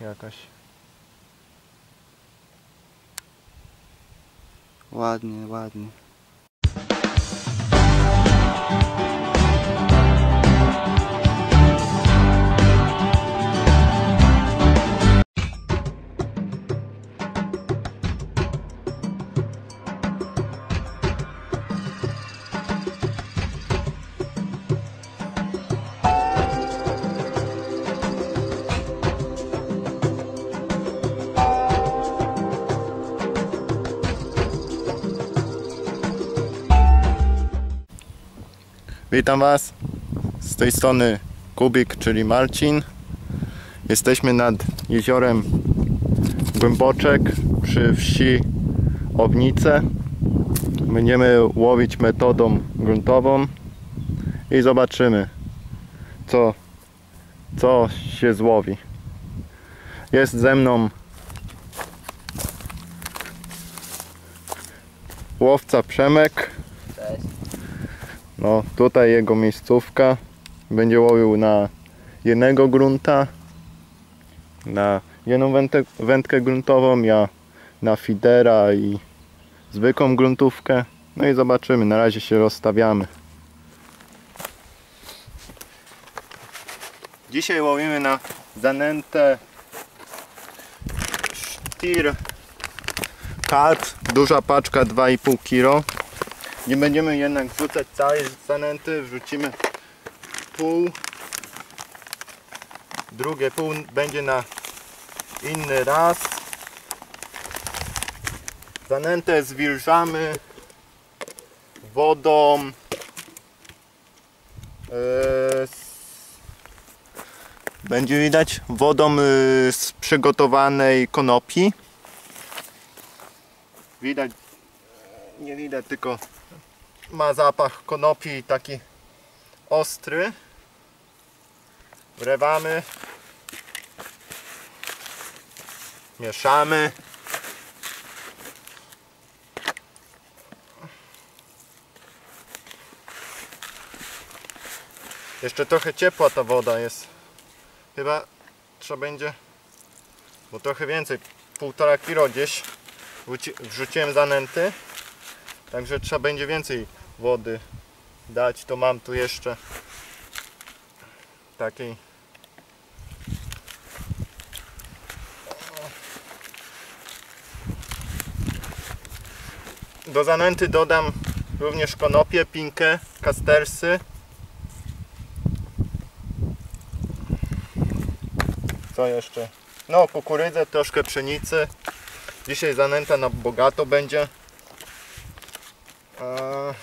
jakaś. Ładnie, ładnie. Witam Was. Z tej strony Kubik, czyli Marcin. Jesteśmy nad jeziorem Głęboczek przy wsi Ownice. Będziemy łowić metodą gruntową i zobaczymy co, co się złowi. Jest ze mną łowca Przemek. No tutaj jego miejscówka. Będzie łowił na jednego grunta. Na jedną wędkę, wędkę gruntową, ja na fidera i zwykłą gruntówkę. No i zobaczymy, na razie się rozstawiamy. Dzisiaj łowimy na zanętę Stir Cut, duża paczka 2,5 kg. Nie będziemy jednak wrzucać całej zanęty, wrzucimy pół. Drugie pół będzie na inny raz. Zanętę zwilżamy wodą e, będzie widać wodą e, z przygotowanej konopi. Widać, nie widać tylko ma zapach konopi taki ostry. Wrewamy. Mieszamy. Jeszcze trochę ciepła ta woda jest. Chyba trzeba będzie, bo trochę więcej, półtora kilo gdzieś wrzuci- wrzuciłem zanęty. Także trzeba będzie więcej wody dać. To mam tu jeszcze takiej do zanęty dodam również konopie, pinkę, kastersy. Co jeszcze? No, kukurydzę, troszkę pszenicy. Dzisiaj zanęta na bogato będzie. Eee,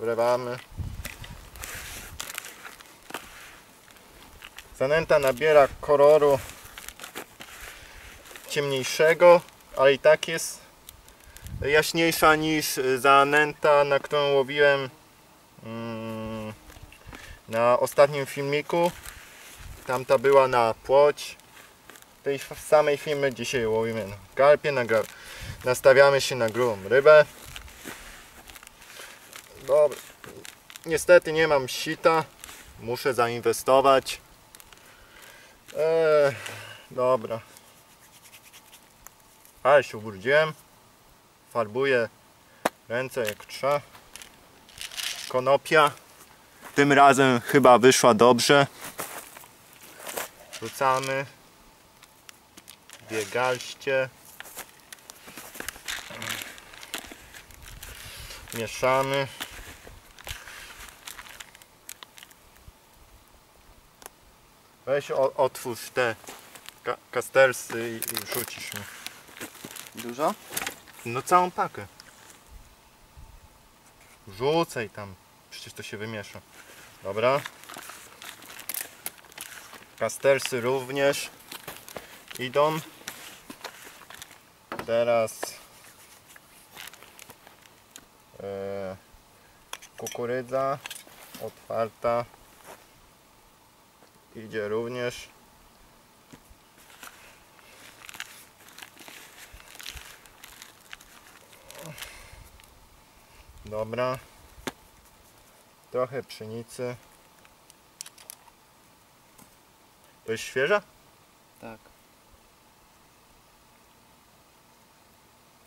Wlewamy. Zanęta nabiera koloru ciemniejszego, ale i tak jest jaśniejsza niż zanęta, na którą łowiłem mm, na ostatnim filmiku. Tamta była na płoć. Tej samej filmy dzisiaj łowimy na karpie, na nastawiamy się na grubą rybę. Dobra. Niestety nie mam sita. Muszę zainwestować. Eee, dobra. Ale się ubrudziłem. Farbuję ręce jak trzeba. Konopia. Tym razem chyba wyszła dobrze. Rzucamy. Dwie. Mieszamy. Weź o, otwórz te ka kastersy i, i rzucisz mi. Dużo? No całą pakę. Rzucaj tam. Przecież to się wymiesza. Dobra. Kastersy również idą. Teraz e, kukurydza otwarta idzie również. Dobra. Trochę pszenicy. To jest świeża? Tak.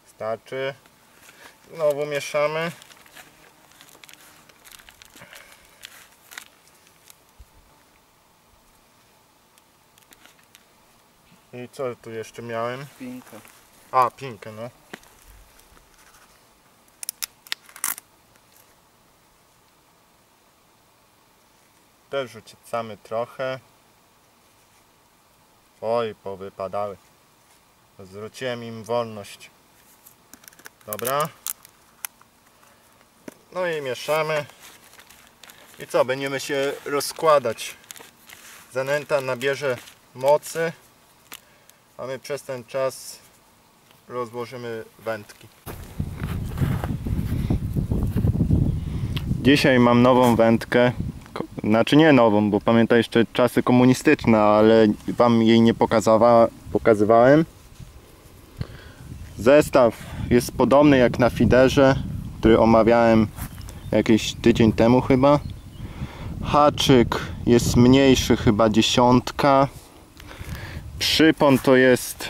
Starczy. Znowu mieszamy. I co tu jeszcze miałem? Pinka. A, pinkę, no. Też rzucamy trochę. Oj, powypadały. Zwróciłem im wolność. Dobra. No i mieszamy. I co, będziemy się rozkładać. Zanęta nabierze mocy, a my przez ten czas rozłożymy wędki. Dzisiaj mam nową wędkę. Znaczy nie nową, bo pamiętam jeszcze czasy komunistyczne, ale wam jej nie pokazawa- pokazywałem. Zestaw jest podobny jak na fiderze, który omawiałem jakiś tydzień temu chyba. Haczyk jest mniejszy, chyba dziesiątka. Przypon to jest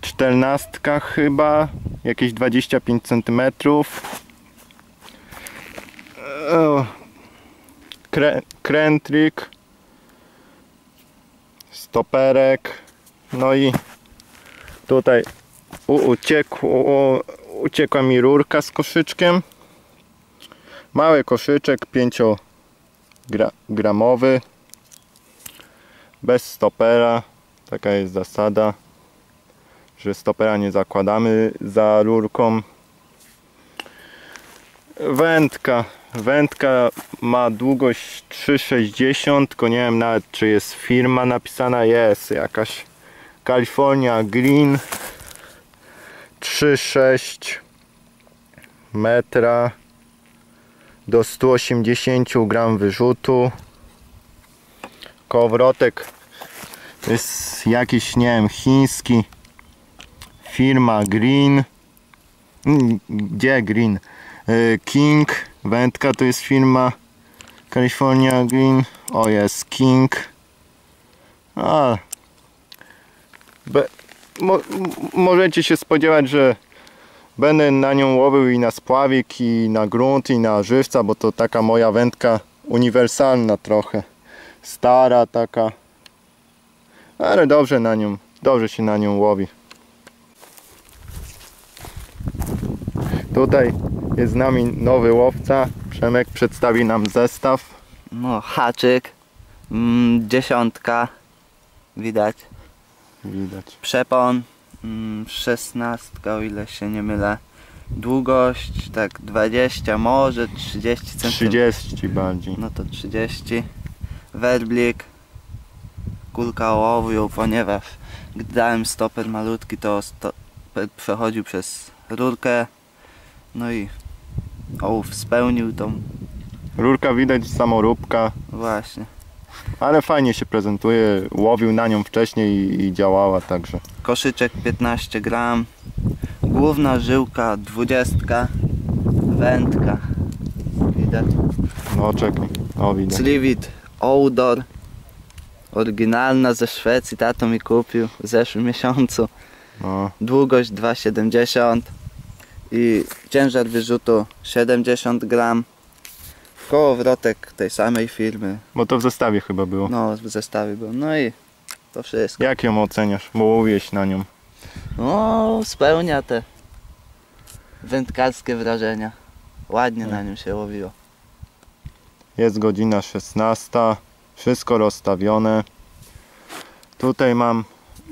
czternastka chyba, jakieś 25 cm. Krę, krętrik, stoperek, no i tutaj uciekła mi rurka z koszyczkiem. Mały koszyczek 5 gra, gramowy bez stopera taka jest zasada że stopera nie zakładamy za rurką. Wędka. Wędka ma długość 3,60 tylko nie wiem nawet czy jest firma napisana. Jest jakaś California Green. 3,6 metra do 180 gram wyrzutu kołowrotek. Jest jakiś nie wiem chiński firma Green. Mm, gdzie Green? Y, King wędka to jest firma. California Green. O jest King. A. Be, mo, możecie się spodziewać, że będę na nią łowił i na spławik i na grunt i na żywca, bo to taka moja wędka uniwersalna trochę stara taka ale dobrze na nią dobrze się na nią łowi Tutaj jest z nami nowy łowca. Przemek przedstawi nam zestaw. No, haczyk. Mm, dziesiątka. Widać. Widać. Przepon. Mm, szesnastka, o ile się nie mylę. Długość tak 20, może 30 cm. 30 bardziej. No to 30. Werblik. Kulka ołowiu, ponieważ gdy dałem stoper malutki, to sto przechodził przez rurkę. No i ołów spełnił tą Rurka widać, samoróbka, właśnie. ale fajnie się prezentuje. Łowił na nią wcześniej i, działała także. Koszyczek 15 gram. Główna żyłka 20. Wędka. Widać. No czekaj. O widać. Slivit Outdoor. Oryginalna ze Szwecji, tato mi kupił w zeszłym miesiącu. No. Długość 2,70 i ciężar wyrzutu 70 gram. Kołowrotek tej samej firmy. Bo to w zestawie chyba było. No, w zestawie był. No i to wszystko. Jak ją oceniasz? Bo łowiłeś na nią. No, spełnia te wędkarskie wrażenia. Ładnie na nim się łowiło. Jest godzina 16. Wszystko rozstawione. Tutaj mam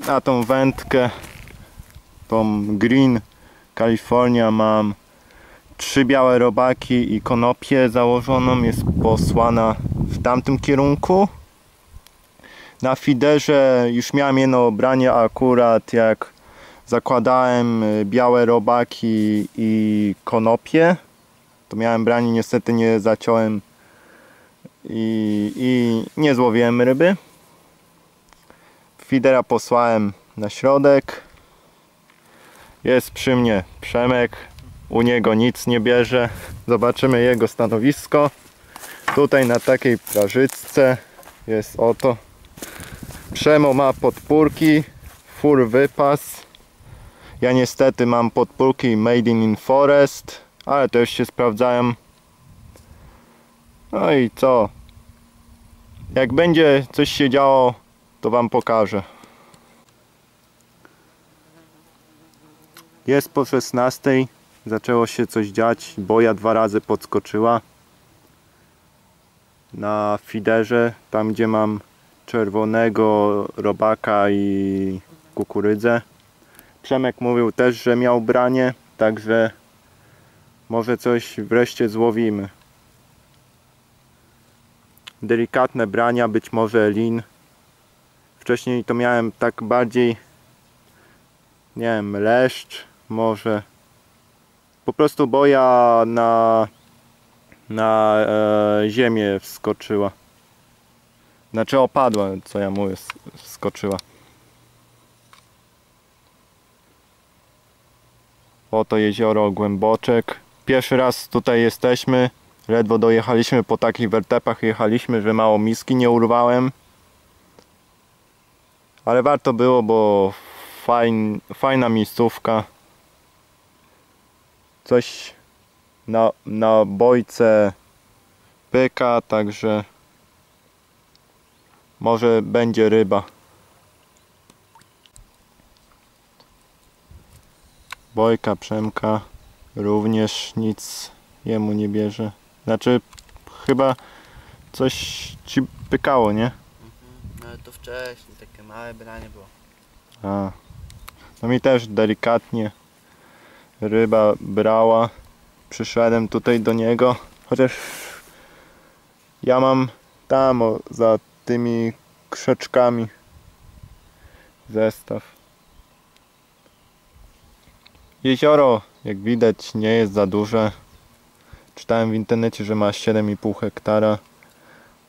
na tą wędkę, tą Green California mam trzy białe robaki i konopię założoną. Jest posłana w tamtym kierunku. Na fiderze już miałem jedno obranie akurat jak zakładałem y, białe robaki i konopie. To miałem branie, niestety nie zaciąłem i, i nie złowiłem ryby. Fidera posłałem na środek. Jest przy mnie Przemek. U niego nic nie bierze. Zobaczymy jego stanowisko. Tutaj na takiej prażyczce jest oto Przemo ma podpórki, full wypas. Ja niestety mam podpórki made in forest, ale to już się sprawdzają. No i co? Jak będzie coś się działo, to wam pokażę. Jest po 16. Zaczęło się coś dziać. Boja dwa razy podskoczyła. Na fiderze, tam gdzie mam czerwonego robaka i kukurydzę. Przemek mówił też, że miał branie, także może coś wreszcie złowimy. Delikatne brania, być może lin. Wcześniej to miałem tak bardziej, nie wiem, leszcz, może. Po prostu boja na, na e, ziemię wskoczyła. Znaczy opadła, co ja mówię, sk- skoczyła. Oto jezioro Głęboczek. Pierwszy raz tutaj jesteśmy. Ledwo dojechaliśmy po takich wertepach jechaliśmy, że mało miski nie urwałem. Ale warto było, bo fajn, fajna miejscówka. Coś na, na bojce pyka, także może będzie ryba. Bojka Przemka również nic jemu nie bierze. Znaczy chyba coś ci pykało, nie? No ale to wcześniej, takie małe branie było. A. No mi też delikatnie ryba brała. Przyszedłem tutaj do niego. Chociaż ja mam tam o, za tymi krzeczkami zestaw. Jezioro, jak widać, nie jest za duże. Czytałem w internecie, że ma 7,5 hektara.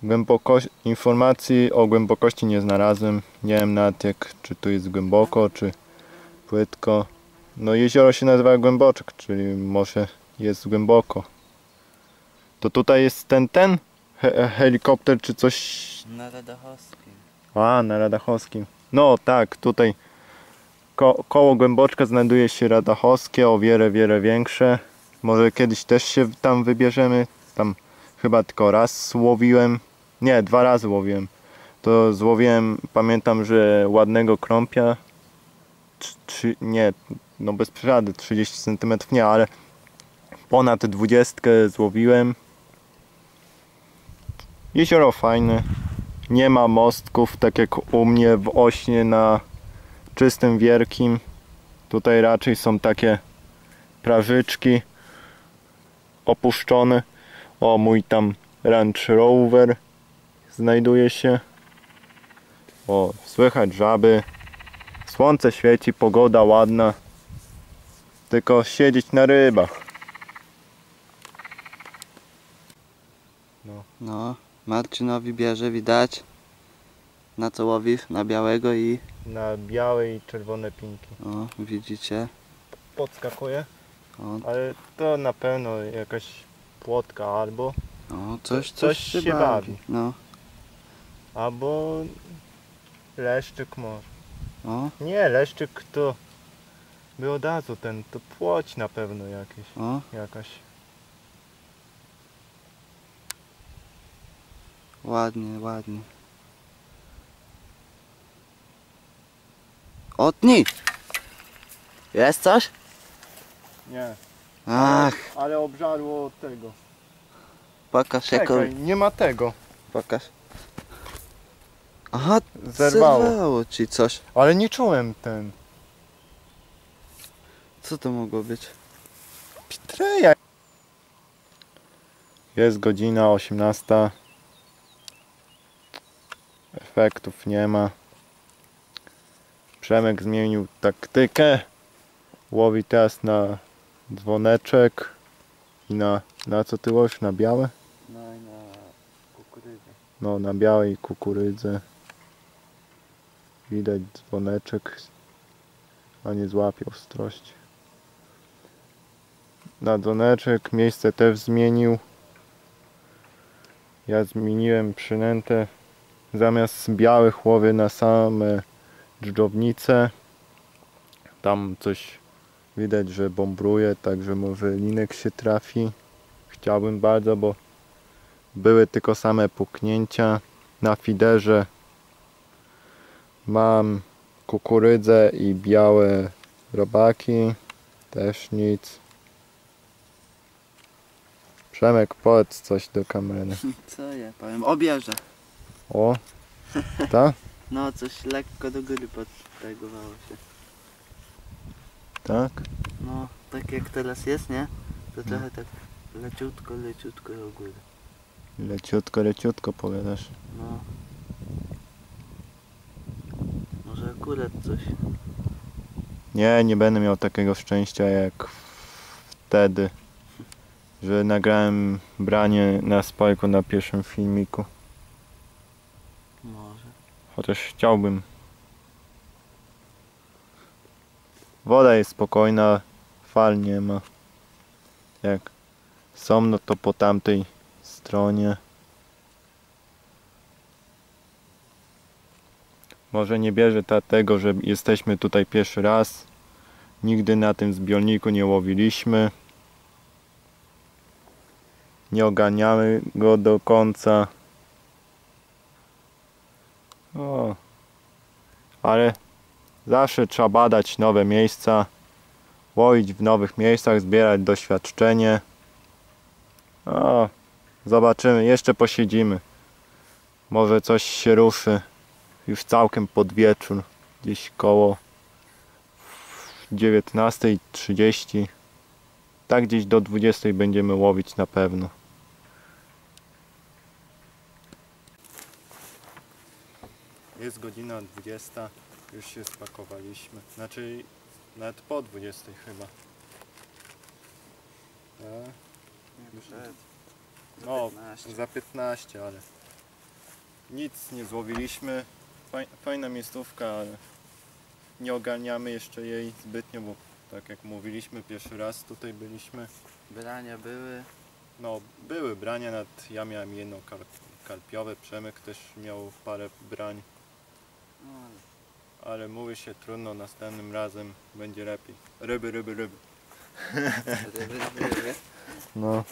Głębokość, informacji o głębokości nie znalazłem. Nie wiem nawet jak, czy tu jest głęboko, czy płytko. No jezioro się nazywa Głęboczek, czyli może jest głęboko. To tutaj jest ten, ten he helikopter czy coś Na Radachowskim. a, na Radachowskim. No tak, tutaj ko koło Głęboczka znajduje się Radachowskie, o wiele, wiele większe. Może kiedyś też się tam wybierzemy. Tam chyba tylko raz łowiłem. Nie, dwa razy łowiłem. To złowiłem, pamiętam, że ładnego krąpia. Trzy, nie, no bez przesady, 30 cm nie, ale ponad 20 złowiłem. Jezioro fajne. Nie ma mostków, tak jak u mnie w Ośnie na czystym wielkim. Tutaj raczej są takie prażyczki opuszczone. O, mój tam Range Rover znajduje się. O, słychać żaby. Słońce świeci, pogoda ładna. Tylko siedzieć na rybach. No, Marcinowi bierze, widać. Na co łowisz? Na białego i... Na białe i czerwone pinki. O, widzicie. Podskakuje, O, ale to na pewno jakaś płotka albo o coś, coś coś, się, się bawi. bawi. No, Albo leszczyk może. o, Nie, leszczyk to by od razu ten, to płoć na pewno jakieś, o. jakaś. Ładnie, ładnie. Otnij! Jest coś? Nie. Ach, Ale obżarło od tego. pokaż jaką... Czekaj, nie ma tego. Pokaż. Aha, Zerwało. zerwało ci coś. Ale nie czułem ten. Co to mogło być? Pitreja. Jest godzina 18. Efektów nie ma. Przemek zmienił taktykę. Łowi teraz na dzwoneczek. I na, na co ty łowisz? Na białe? No i na kukurydzę. No, na białej kukurydzy. Widać dzwoneczek, a nie złapie ostrości. Na dzwoneczek miejsce też zmienił. Ja zmieniłem przynętę zamiast białych łowię na same dżdżownice. Tam coś widać, że bombruje, także może linek się trafi. Chciałbym bardzo, bo były tylko same puknięcia. Na fiderze mam kukurydzę i białe robaki. Też nic. Przemek, powiedz coś do kamery. Co ja powiem? Obierze. O, tak? No, coś lekko do góry podtegowało się. Tak? No, tak jak teraz jest, nie? To trochę tak leciutko, leciutko do góry. Leciutko, leciutko powiadasz. No. Może akurat coś. Nie, nie będę miał takiego szczęścia jak wtedy, że nagrałem branie na spajku na pierwszym filmiku. Może. Chociaż chciałbym. Woda jest spokojna, fal nie ma. Jak są, no to po tamtej stronie. Może nie bierze dlatego, że jesteśmy tutaj pierwszy raz. Nigdy na tym zbiorniku nie łowiliśmy. Nie oganiamy go do końca. O. Ale zawsze trzeba badać nowe miejsca, łowić w nowych miejscach, zbierać doświadczenie. O, zobaczymy, jeszcze posiedzimy. Może coś się ruszy już całkiem pod wieczór, gdzieś koło 19.30. Tak gdzieś do 20.00 będziemy łowić na pewno. Jest godzina 20, już się spakowaliśmy. Znaczy nawet po 20 chyba. Tak? No, za 15, ale nic nie złowiliśmy. Faj, fajna miejscówka, ale nie ogarniamy jeszcze jej zbytnio, bo tak jak mówiliśmy, pierwszy raz tutaj byliśmy. Brania były. No, były brania, nad ja miałem jedno karp, karpiowe, Przemek też miał parę brań, No, ale mówi się trudno, następnym razem będzie lepiej. Ryby, ryby, ryby. ryby, ryby. No.